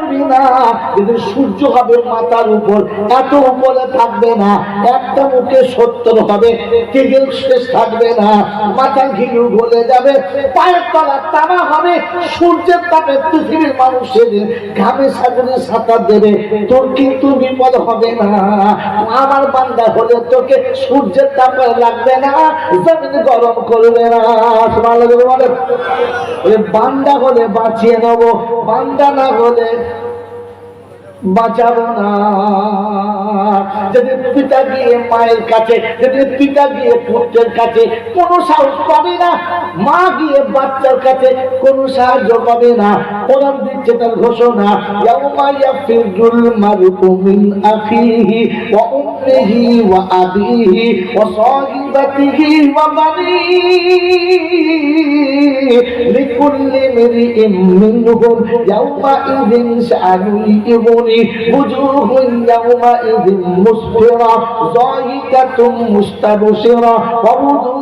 করবি না। কিন্তু সূর্য হবে মাথার উপর, এত উপরে থাকবে না। একটা মুখে সত্তর হবে কেগেল শেষ থাকবে না। মাথা ঘিলু গলে যাবে, পায়ের তলা তামা হবে, সূর্যের তাপে পৃথিবীর মানুষের ঘামে সাগরে সাঁতার দেবে। তোর কিন্তু বিপদ হবে না। আমার বান্দা হলে তোকে সূর্যের তাপে লাগবে না, জমিন গরম করবে না। বান্দা হলে বাঁচিয়ে নেব, বান্দা না হলে বাঁচাবো না। যদি পিতা গিয়ে মায়ের কাছে, যদি পিতা গিয়ে পুত্রের কাছে কোনো সাহস পাবে না, মা গিয়ে বাচ্চার কাছে কোনো সাহায্য পাবে না কোরআন দিচ্ছে তার ঘোষণা, ইয়াউমা مسفرة ضاحكة مستبشرة ووجوه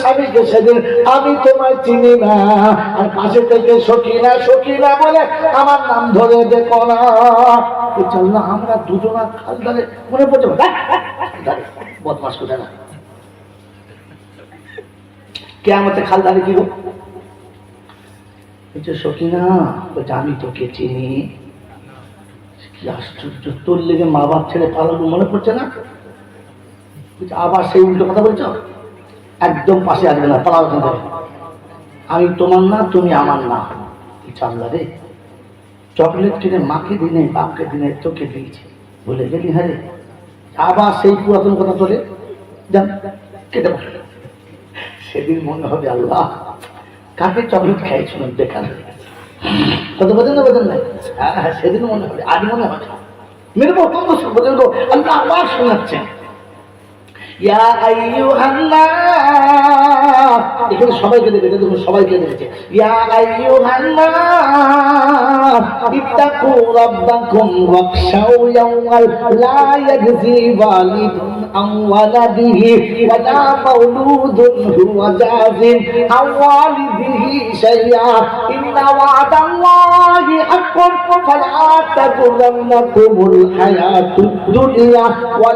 স্বামীকে সেদিন আমি তোমায় চিনি না। আর পাশে থেকে সখিনা সখিনা বলে আমার নাম ধরে দেখো না। চল না আমরা দুজনা খাল ধরে মনে ধ্যাৎ, বদমাস করে না? কে আমাকে খাল দাঁড়িয়ে দিব বলছে বলছে আমি তোকে চিনি কি আশ্চর্য তোর লেগে মা বাপ ছেড়ে পালানো মনে পড়ছে না? আবার সেই উল্টো কথা বলছো? একদম পাশে আসবে না পালাও আমি তোমার না, তুমি আমার না। কি চাল্লা রে? চকলেট কিনে মাকে দিনে, বাপকে দিনে, তোকে দিয়েছে। বলে গেলি হ্যাঁ রে? আবার সেই পুরাতন কথা তোলে? যান, কেটে সেদিন মনে হবে আল্লাহ, কাকে চকলেট খাইছিলাম বেকার কত বোঝেন না বোঝেন না? হ্যাঁ হ্যাঁ সেদিন মনে হবে আজ মনে হবে মেরে বোঝেন তো আল্লাহ আবার শোনাচ্ছেন। ইয়া আইয়ুহান্নাস এখানে সবাইকে দেখেছে দেখুন সবাইকে দেখেছে। ইয়া আইয়ুহান্নাস ইত্তাকু রাব্বাকুম ওয়াখশাউ ইয়াওমাল লা ইয়াজজি ওয়ালিদুন আম ওয়ালাদিহি ওয়া লা মাওলুদুন হুয়া জাযিন আম ওয়ালিদিহি দুনিয়া ওয়া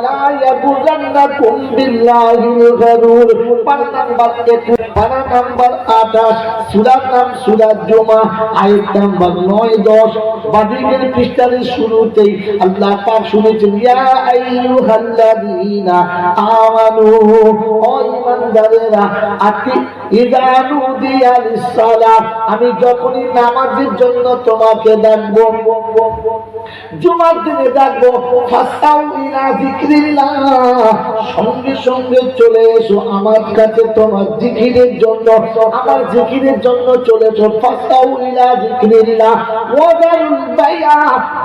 21 পারা নাম্বার 28 সূরা নাম সূরা জুমা আয়াত নাম্বার 9 10 বাদিকের শুরুতেই আল্লাহ পাক শুনেছেন আমানু আতি আমি যখনই নামাজের জন্য তোমাকে ডাকবো জুমার দিনে ডাকবো সঙ্গে সঙ্গে চলে এসো আমার কাছে তোমার জিকিরের জন্য। আমার জিকিরের জন্য চলে এসো, ফাসাউ ইলা যিকরিল্লাহ। ওয়াদারুল বাইয়া,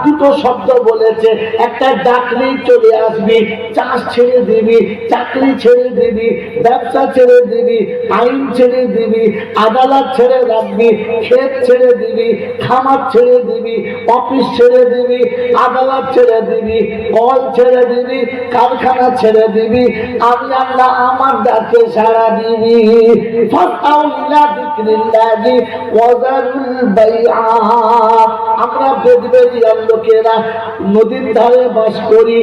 দুটো শব্দ বলেছে, একটা ডাকলেই চলে আসবি, চাষ ছেড়ে দিবি, চাকরি ছেড়ে দিবি, ব্যবসা ছেড়ে দিবি, আইন ছেড়ে দিবি, আদালত ছেড়ে রাখবি, ক্ষেত ছেড়ে দিবি, খামার ছেড়ে দিবি, অফিস ছেড়ে দিবি আদালত ছেড়ে দিবি কল ছেড়ে দিবি, কারখানা ছেড়ে দিবি, আমি আল্লাহ আমার ডাকে সারা দিবি। আমরা লোকেরা নদীর ধারে বাস করি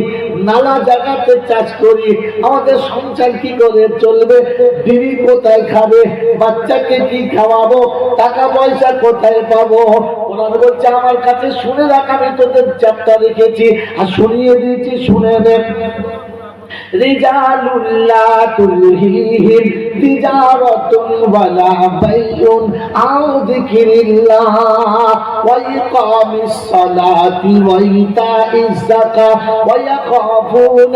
জায়গাতে চাষ করি, আমাদের সংসার কি করে চলবে, বিড়ি কোথায় খাবে, বাচ্চাকে কি খাওয়াবো, টাকা পয়সা কোথায় পাবো ওনার বলছে, আমার কাছে শুনে রাখ, আমি তোদের চাপটা রেখেছি, আর শুনিয়ে দিয়েছি, শুনে নেন رجال لا تلهيهم تجارة ولا بيع عن ذكر الله وإقام الصلاة وإيتاء الزكاة ويخافون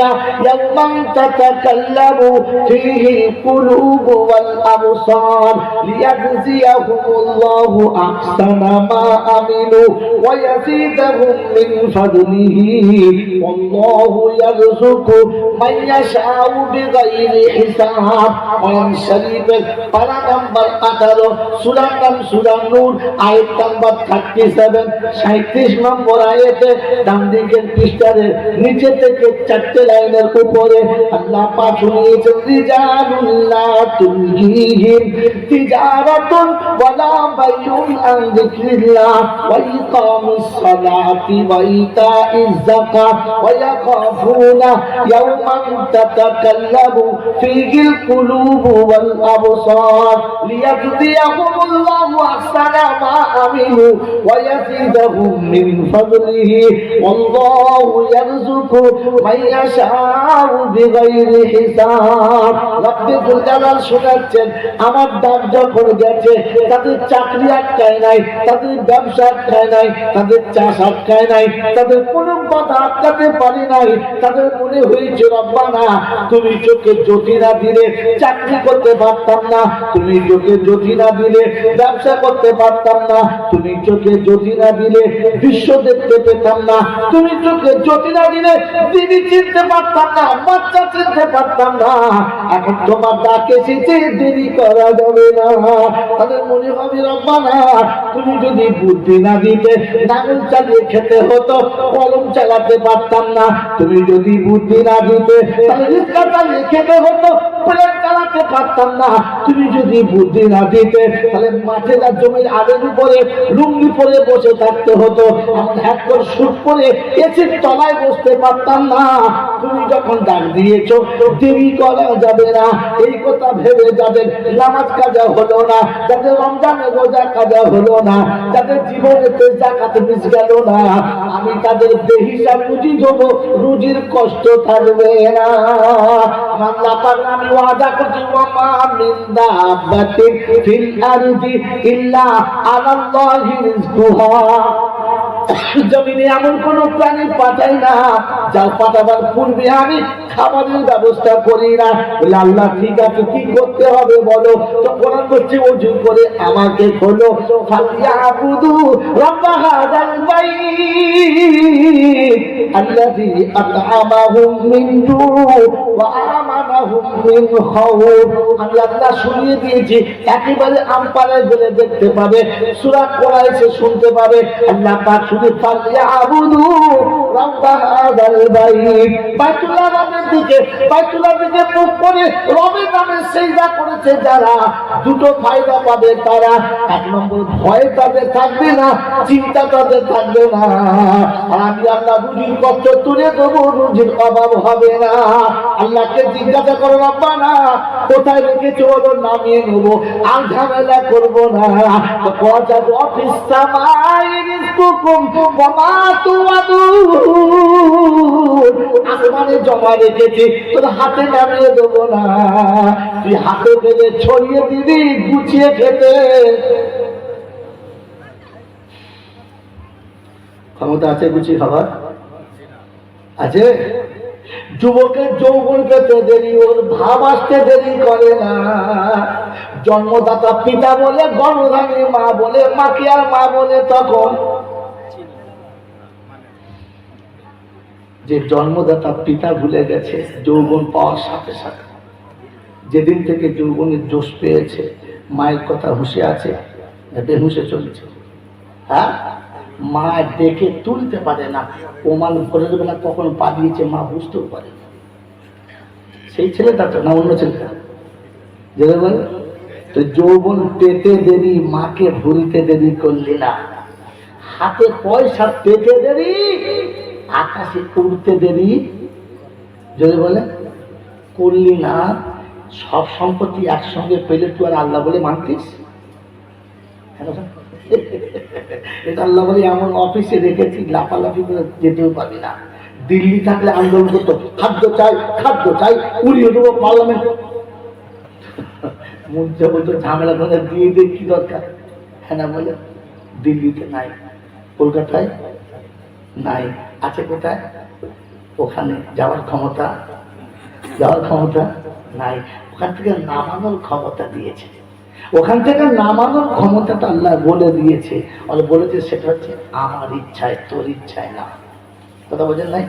يوما تتكلم فيه القلوب والأبصار ليجزيهم الله أحسن ما عملوا ويزيدهم من فضله. والله يرزق من يشاء بغير حساب কোরআন শরীফের পারা নাম্বার আঠারো সুরা নাম সুরা নূর আয়াত নাম্বার থার্টি সেভেন সাঁত্রিশ নম্বর আয়াতে ডান দিকের পৃষ্ঠারে নিচে থেকে চারটে লাইনের উপরে আল্লাহ পাক শুনিয়েছেন রিজালুল্লাহ তুলহিহিম তিজারাতুন ওয়ালা বাইউন আন যিকরিল্লাহ ওয়া ইকামিস সালাতি ওয়া ইতাইজ যাকাত ওয়া ইয়াখাফুনা ইয়াওমান ফীহিল কুলুবু ওয়াল আবসার লিয়াজজিয়াহুম আল্লাহু আহসানা মা আমিলু ওয়া ইয়াজিদাহুম মিন ফাদলিহি ওয়াল্লাহু ইয়ারযুকু মান ইয়াশাউ বিগাইরি হিসাব রব্বুল জালাল শোনাচ্ছেন আমার দাম যখন গেছে, তাদের চাকরি আটকায় নাই, তাদের ব্যবসা আটকায় নাই, তাদের চাষ আটকায় নাই, তাদের কোনো কথা আটকাতে পারি নাই, তাদের মনে হয়েছে রব্বানা, তুমি চোখে জ্যোতি না দিলে চাকরি করতে পারতাম না। তুমি চোখে জ্যোতি না দিলে ব্যবসা করতে পারতাম না। তুমি চোখে জ্যোতি না দিলে বিশ্ব দেখতে পেতাম না। তুমি চোখে জ্যোতি না দিলে দিদি চিনতে পারতাম না, বাচ্চা চিনতে পারতাম না। এখন তোমার ডাক এসেছে, দেরি করা যাবে না। তাদের মনে হবে, রব্বানা, তুমি যদি বুদ্ধি না দিতে, নাঙল চালিয়ে খেতে হতো, কলম চালাতে পারতাম না। তুমি যদি বুদ্ধি না দিতে তাহলে রিক্সা চালিয়ে খেতে হতো প্লেন চালাতে পারতাম না। তুমি যদি বুদ্ধি না দিতে, তাহলে মাঠে যা জমির আগের উপরে, লুঙ্গি পরে বসে থাকতে হতো। এমন হ্যাক করে শুট করে এসির তলায় বসতে পারতাম না। তুমি যখন ডাক দিয়েছ, দেরি করা যাবে না। এই কথা ভেবে যাদের নামাজ কাজা হলো না, যাদের রমজানে রোজা কাজা হলো না, যাদের জীবনেতে জাকাত মিস গেল না, আমি তাদের বেহিসাব রুজি দেবো, রুজির কষ্ট থাকবে। না আমার লাপার আমি ওয়াদা করছি মিন ইল্লা আলাল্লাহি রিজকুহা। জমিনে এমন কোন প্রাণী পাঠাই না, যার পাঠাবার পূর্বে আমি খাবারের ব্যবস্থা করি না, বলে আল্লাহ, ঠিক আছে, কি করতে হবে বলো? তো কোরআন করছে অজু করে আমাকে খোলো রাব্বা আত'আমাহুম মিন জু' ওয়া আমানাহুম মিন আমি আল্লাহ শুনিয়ে দিয়েছি, একেবারে আমপাড়ায় গেলে দেখতে পাবে, সূরা কোরআনে শুনতে পাবে, আল্লাহ পাক রাব্বা করেছে দুটো ফায়দা তারা। এক নম্বর, ভয় থাকবে না, চিন্তা থাকবে না। আমি তুলে অভাব হবে না। আল্লাহকে জিজ্ঞাসা করো বাবা না কোথায় রেখেছো ওদের নামিয়ে নেব। আর ঝামেলা করব না। কথা অফিস আসমানে জমা রেখেছি, তোর হাতে নামিয়ে দেবো না। তুই হাতে ছড়িয়ে গুছিয়ে খেতে। ক্ষমতা আছে গুছিয়ে খাবার? আছে? যুবকের যৌবন পেতে দেরি, ওর ভাব আসতে দেরি করে না। জন্মদাতা পিতা বলে গর্ভধারী মা বলে, মাকে আর মা বলে তখন যে জন্মদাতা পিতা ভুলে গেছে, যৌবন পাওয়ার সাথে সাথে। যেদিন থেকে যৌবনের জোশ পেয়েছে, মায়ের কথা হুঁশে আছে বেহুশে চলছে। হ্যাঁ? মা দেখে তুলতে পারে না। মানুষ করে দেবে না কখন পা দিয়েছে মা বুঝতেও পারে। সেই ছেলেটা তো না, অন্য ছেলেটা? যেটা বলে। তো যৌবন পেতে দেরি, মাকে ভুলতে দেরি করলি না। হাতে পয়সা পেতে দেরি আকাশে উড়তে দেরি? যদি বলে, করলি না, সব সম্পত্তি একসঙ্গে পেলে তুই আর আল্লাহ বলে মানতিস? এটা আল্লাহ বলে এমন অফিসে রেখেছি, লাফালাফি করে যেতেও পারি না। দিল্লি থাকলে আন্দোলন করতো। খাদ্য চাই খাদ্য চাই, উড়িয়ে দেবো পার্লামেন্ট। মঞ্চে বলতো, ঝামেলা করে দিয়ে দিয়ে কি দরকার? হ্যাঁ বলে, দিল্লিতে নাই, কলকাতায় নাই। আছে কোথায়? ওখানে যাওয়ার ক্ষমতা যাওয়ার ক্ষমতা নাই। ওখান থেকে নামানোর ক্ষমতা দিয়েছে। ওখান থেকে নামানোর ক্ষমতাটা আল্লাহ বলে দিয়েছে। আর বলেছে, সেটা হচ্ছে আমার ইচ্ছায়, তোর ইচ্ছায় না কথা বোঝেন নাই?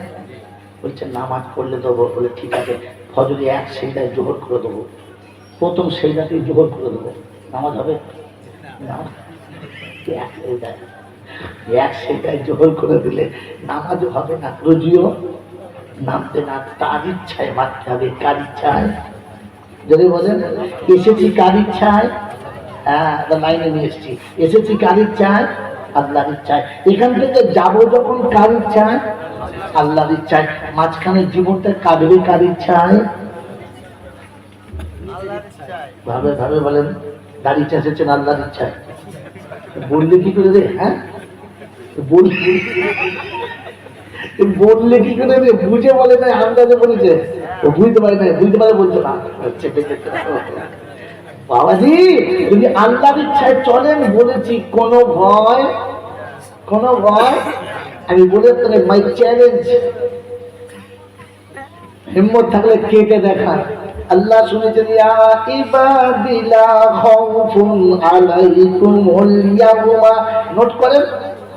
বলছে, নামাজ পড়লে দেবো। বলে, ঠিক আছে, ফজরে এক সেইটায় জোহর করে দেবো। প্রথম সেইটাতেই জোহর করে দেবো। নামাজ হবে? না এক সেইটায় এক সেইটায় জোহর করে দিলে নামাজও হবে না, রোজিও নামতে না, তার ইচ্ছায় মারতে হবে, কার ইচ্ছায়? যদি বলেন, এসেছি কার ইচ্ছায়? হ্যাঁ লাইনে নিয়ে এসেছি। এসেছি কার ইচ্ছায়? আল্লাহর ইচ্ছায়। এখান থেকে যাব যখন কার ইচ্ছায়? আল্লাহর ইচ্ছায়। মাঝখানে জীবনটা কাটবে কার ইচ্ছায়? ভাবে ভাবে বলেন গাড়িটা এসেছেন আল্লাহর ইচ্ছায়। বললে কি করে রে? হ্যাঁ? বললে কি করে বুঝে বলে না আন্দাজে বলেছে? ও বুঝতে পারে না বুঝতে পারে বলছো না। বাবাজি, যদি আল্লাহর ইচ্ছায় চলেন বলেছি, কোনো ভয় কোনো ভয়, আমি বলে তোকে মাই চ্যালেঞ্জ হিম্মত থাকলে কেটে দেখা আল্লাহ শুনেছেন ইবাদিলা খাউফুন আলাইকুমুল ইয়াউমা। নোট করেন।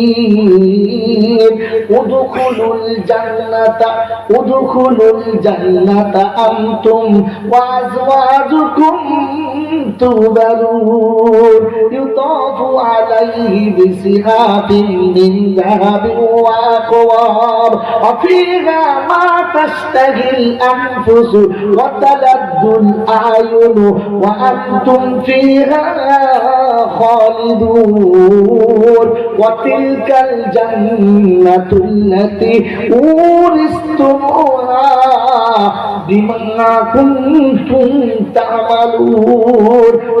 مسلمين ادخلوا الجنة ادخلوا الجنة أنتم وأزواجكم تهبرون يطاف عليه بسحاب من ذهب وأكواب وفيها ما تشتهي الأنفس وتلد الأعين وأنتم فيها خالدون وتلك الجنة التي أورثتموها بما كنتم تعملون